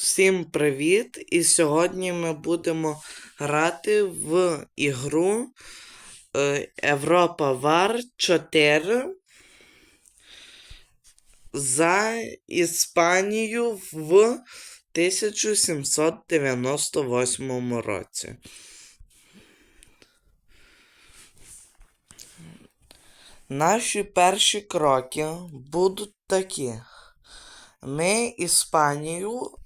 Всім привіт! І сьогодні ми будемо грати в ігру е, Європа Вар 4 за Іспанію в 1798 році. Наші перші кроки будуть такі. Ми Іспанію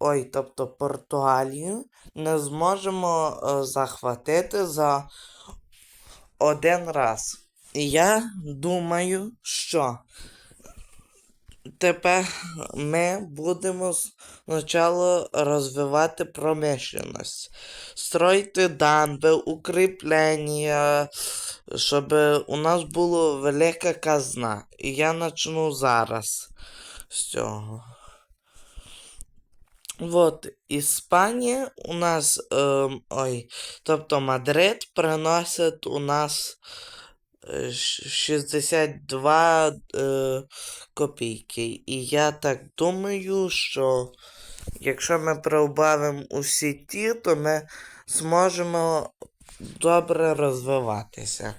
ой, тобто Португалію, не зможемо е, захватити за один раз. І я думаю, що тепер ми будемо спочатку розвивати промишленість, строїти дамби, укріплення, щоб у нас була велика казна. І я почну зараз з цього. Вот, Іспанія у нас, ем, ой, тобто Мадрид приносить у нас е, 62 е, копійки. І я так думаю, що якщо ми прибавимо усі ті, то ми зможемо добре розвиватися.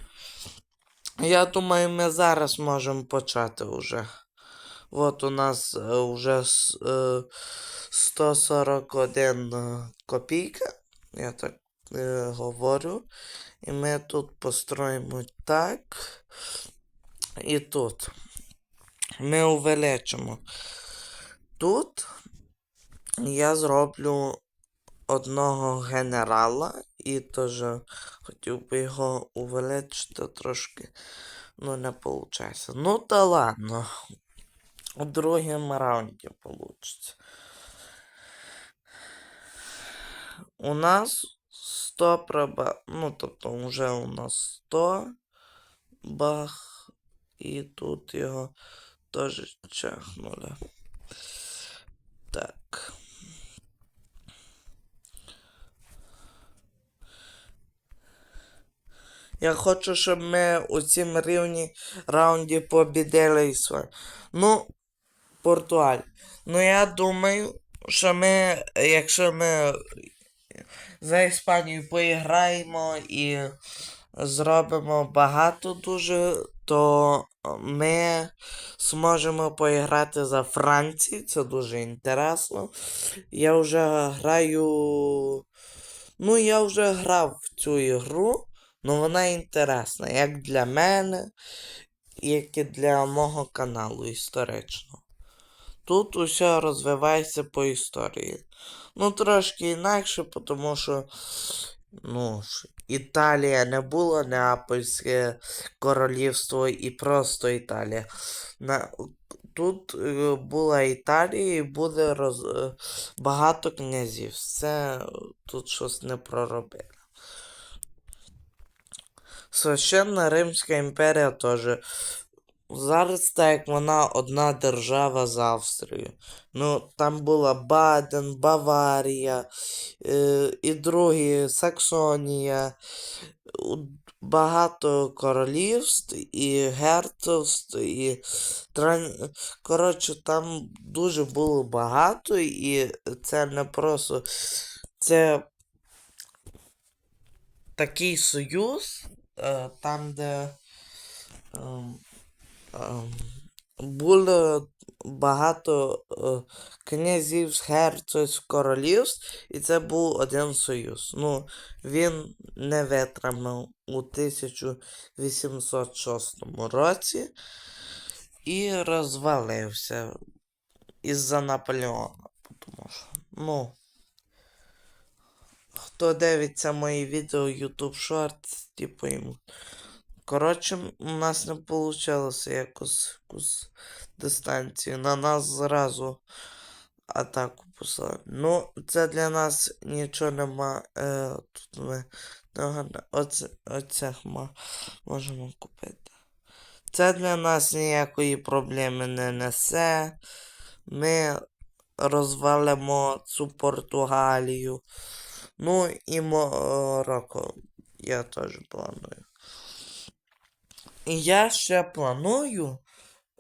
Я думаю, ми зараз можемо почати вже. От у нас вже е, 141 е, копійка, я так е, говорю. І ми тут построїмо так. І тут. Ми увеличимо. Тут я зроблю одного генерала і теж хотів би його увеличити трошки. Ну, не виходить. Ну та ладно. У другому раунді вийде. У нас 100 проба... Ну, тобто вже у нас 100 бах. І тут його теж чахнули. Так. Я хочу, щоб ми у цім рівні раунді побідили Іспанію. Ну, Португаль. Ну, я думаю, що ми, якщо ми за Іспанію поіграємо і зробимо багато дуже, то ми зможемо поіграти за Францію. Це дуже інтересно. Я вже граю. Ну, я вже грав в цю ігру, але вона інтересна як для мене, як і для мого каналу історично. Тут усе розвивається по історії. Ну, трошки інакше, тому що ну, Італія не було Неапольське королівство і просто Італія. На, тут е, була Італія і буде роз, е, багато князів. Це тут щось не проробили. Священна Римська імперія теж. Зараз так вона одна держава з Австрією. Ну, там була Баден, Баварія, е, і другі Саксонія, багато королівств і герцогств, і тран... коротше, там дуже було багато, і це не просто це такий союз, е, там, де. ем, було багато е, князів, герцогств, королівств, і це був один союз. Ну, він не витримав у 1806 році і розвалився із-за Наполеона. Тому що, ну, хто дивиться мої відео YouTube Shorts, типу йому. Коротше, у нас не вийшло якось якусь дистанцію. На нас зразу атаку послали. Ну, це для нас нічого нема. Е, тут ми оце, оце ма, можемо купити. Це для нас ніякої проблеми не несе. Ми розвалимо цю Португалію. Ну і Марокко я теж планую. І я ще планую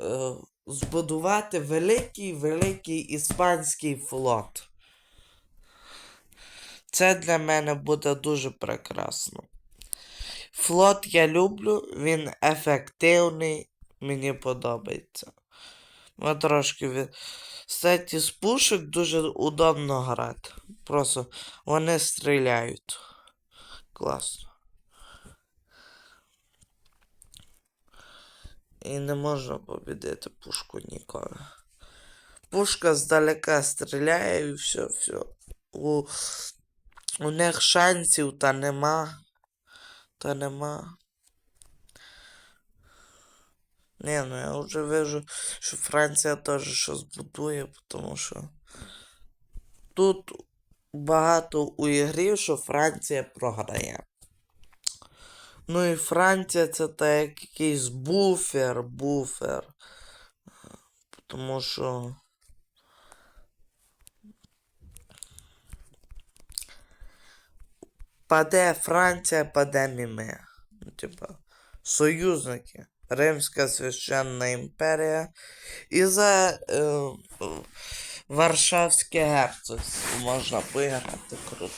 е, збудувати великий великий іспанський флот. Це для мене буде дуже прекрасно. Флот я люблю, він ефективний, мені подобається. Ну, трошки від... Кстати, з пушек дуже удобно грати. Просто вони стріляють. Класно. І не можна побідити пушку ніколи. Пушка здалека стріляє і все, все. У, у них шансів та нема. Та нема. Не, ну я вже вижу, що Франція теж щось будує, тому що тут багато у ігрів, що Франція програє. Ну і Франція це так як якийсь буфер, буфер. Тому що. Паде Франція, паде і ми. Ну, типа, союзники. Римська священна імперія і за е, Варшавське герцогство можна виграти круто.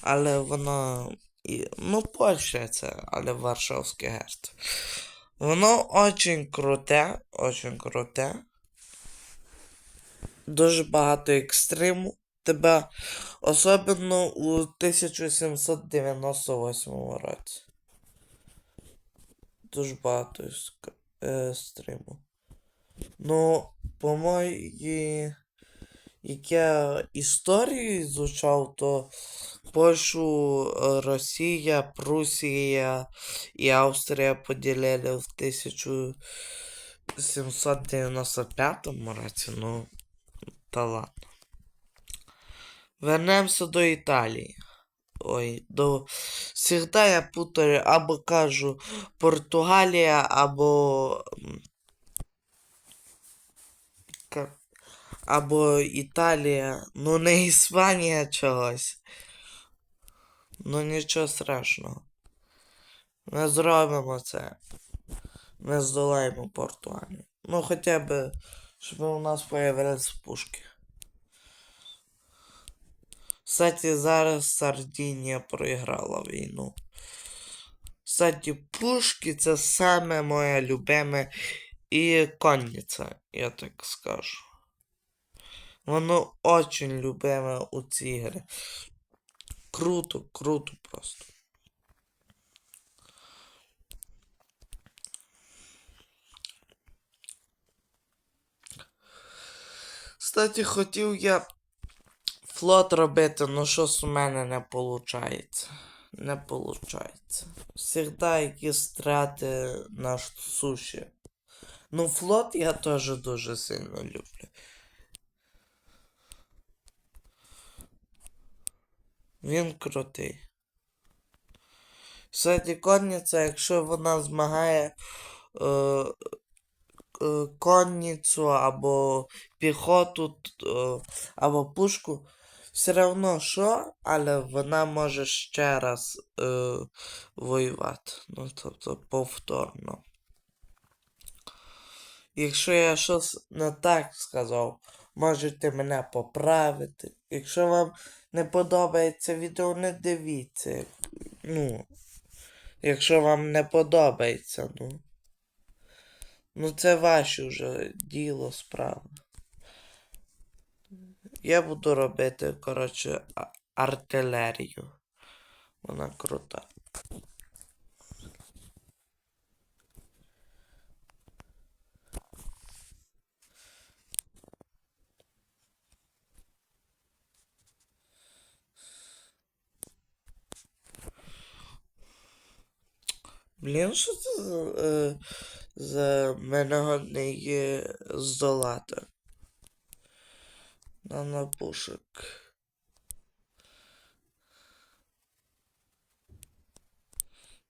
Але воно. І, ну, Польща це, але Варшавське герцогство. Воно очень круте, очень круте. Дуже багато екстриму. Тебе особливо у 1798 році. Дуже багато іск- е. Ну, по моїй як я історії звучав, то Польщу, е, Росія, Прусія і Австрія поділили в 1795 році, ну, та ладно. Вернемося до Італії. Ой, до. Всегда я путаю, або кажу Португалія, або. Або Італія. Ну, не Іспанія чогось. Ну нічого страшного. Ми зробимо це. Ми здолаємо Португалію. Ну, хоча б, щоб у нас появились пушки. Кстати, зараз Сардінія проіграла війну. Кстати, пушки це саме моє любиме і конниця, я так скажу. Воно очень любиме у ці ігри. Круто, круто просто. Кстати, хотів я флот робити, ну щось у мене не виходить. Не виходить. Всегда якісь страти на суші. Ну, флот я теж дуже сильно люблю. Він крутий. Кстати, конниця, якщо вона змагає е, е, конницю або піхоту, е, або пушку, все одно що, але вона може ще раз е, воювати. Ну, тобто повторно. Якщо я щось не так сказав, можете мене поправити. Якщо вам не подобається відео, не дивіться. Ну, якщо вам не подобається, ну. Ну це ваше вже діло, справа. Я буду робити, коротше, артилерію. Вона крута. Блін, що це за, е, за мене не є здолати? На напушек.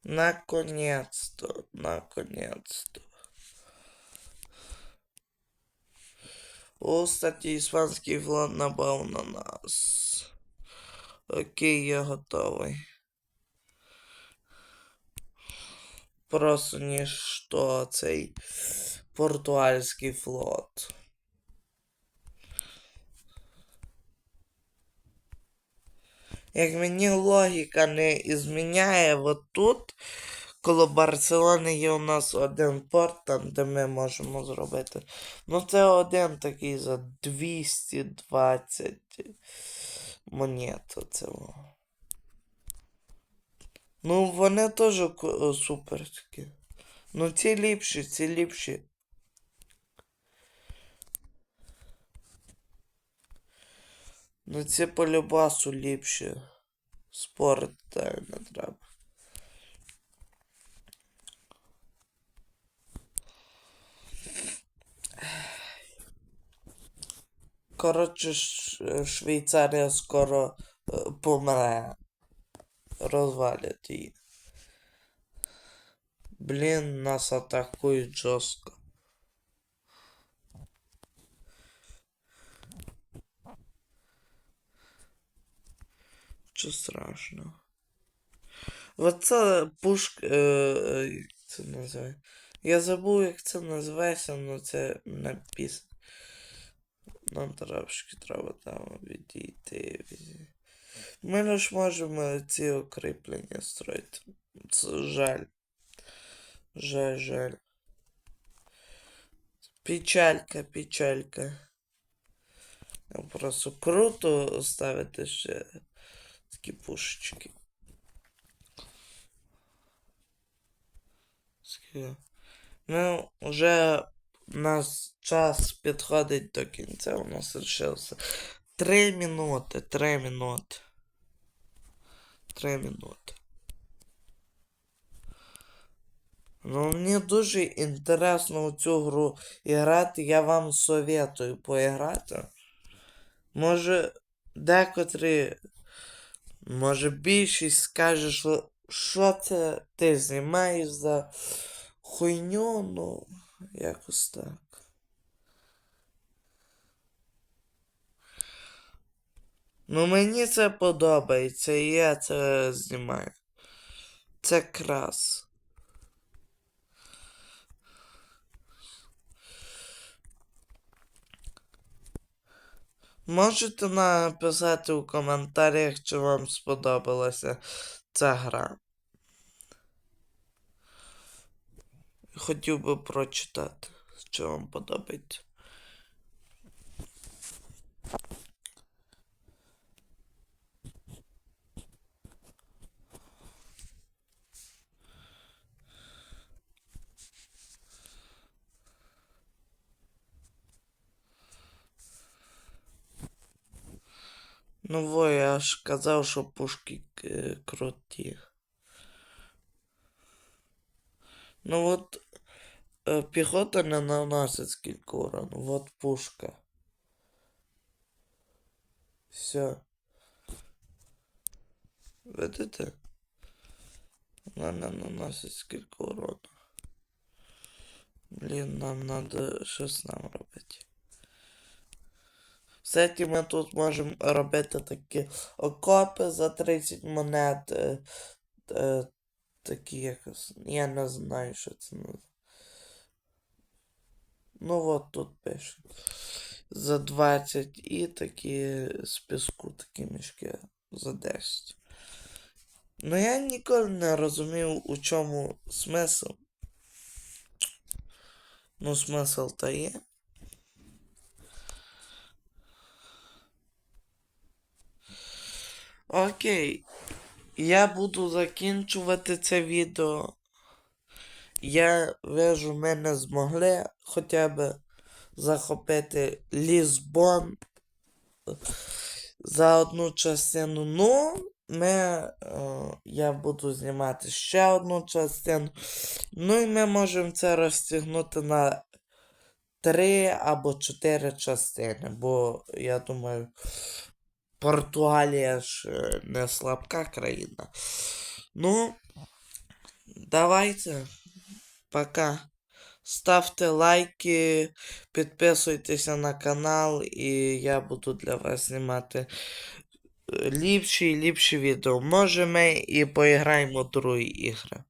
Наконец-то, наконец-то. О, кстати, іспанський флот напав на нас. Окей, я готовий. Просто ніщо цей португальський флот. Як мені логіка не зміняє, от тут, коло Барселони є у нас один порт, там, де ми можемо зробити. Ну, це один такий за 220 монет. Оце. Ну, вони теж ку- суперські. Ну, ці ліпші, ці ліпші. Ну, ці по любасу ліпші. Спорт так не треба. Коротше, Швейцарія скоро е, помре. Розвалять її. Блін, нас атакують жорстко. Що страшно. Оце пушка. Е, е, як це називає? Я забув, як це називається, але це не пісня. Нам трошки треба там відійти. від- Ми лиш можемо ці укріплення строїти. Це жаль. Жаль, жаль. Печалька, печалька. Ну, Просто круто ставити ще такі пушечки. Ну, вже нас час підходить до кінця. У нас лишилося три минути, три минути. Три минути. Ну, мені дуже інтересно у цю гру грати. Я вам советую поіграти. Може, декотрі, може більшість скаже, що що це ти знімаєш за хуйню, ну, якось так. Ну, мені це подобається, і я це знімаю. Це крас. Можете написати у коментарях, чи вам сподобалася ця гра. Хотів би прочитати, що вам подобається. я ж казав, що пушки е, круті. Ну от е, піхота не наносить скільки урону. Вот пушка. Все. Видите? Вона не наносить скільки урону. Блін, нам надо щось нам робити. Кстати, ми тут можемо робити такі окопи за 30 монет. е, е, такі якось. Я не знаю, що це називається. Ну от тут пише. За 20 і такі з піску такі мішки за 10. Ну я ніколи не розумів, у чому смисл. Ну, смисл та є. Окей. Я буду закінчувати це відео. Я вижу, ми не змогли хоча б захопити Лісбон за одну частину. Ну, ми, е, я буду знімати ще одну частину. Ну і ми можемо це розтягнути на три або чотири частини, бо я думаю. Португалія ж е, не слабка країна. Ну, давайте. Пока. Ставте лайки, підписуйтеся на канал, і я буду для вас знімати е, ліпші і ліпші відео. Може ми і поіграємо в другі ігри.